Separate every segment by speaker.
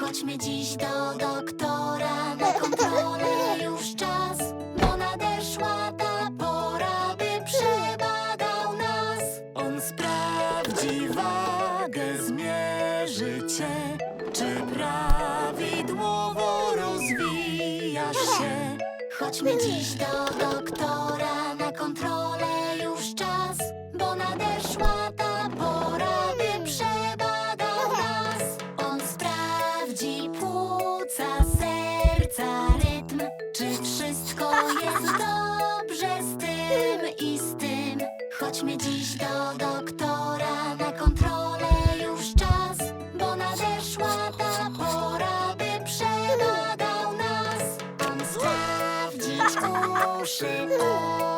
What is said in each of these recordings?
Speaker 1: Chodźmy dziś do doktora
Speaker 2: wagę, zmierzy cię, czy prawidłowo rozwijasz się.
Speaker 1: Chodźmy dziś do doktora na kontrolę już czas, bo nadeszła ta pora, by przebadał nas. On sprawdzi płuca, serca, rytm, czy wszystko jest dobrze uszy,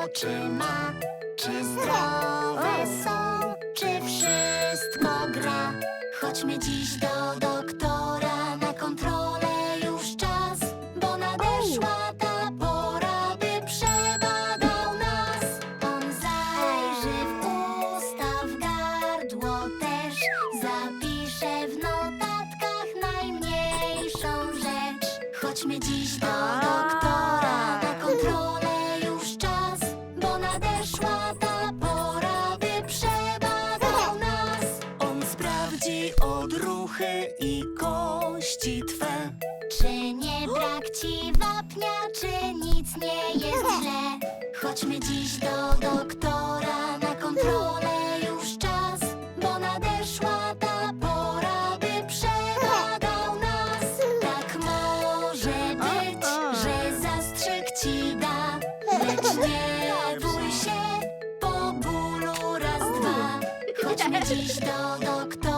Speaker 1: oczy ma, czy zdrowe są, czy wszystko gra. Chodźmy dziś do doktora na kontrolę już czas, bo nadeszła ta pora, by przebadał nas. On zajrzy w usta, w gardło też, zapisze w notatkach najmniejszą rzecz. Chodźmy dziś do doktora ta pora, by przebadał nas.
Speaker 2: On sprawdzi odruchy i kości twe.
Speaker 1: Czy nie brak ci wapnia, czy nic nie jest źle? Chodźmy dziś do doktora 自動独特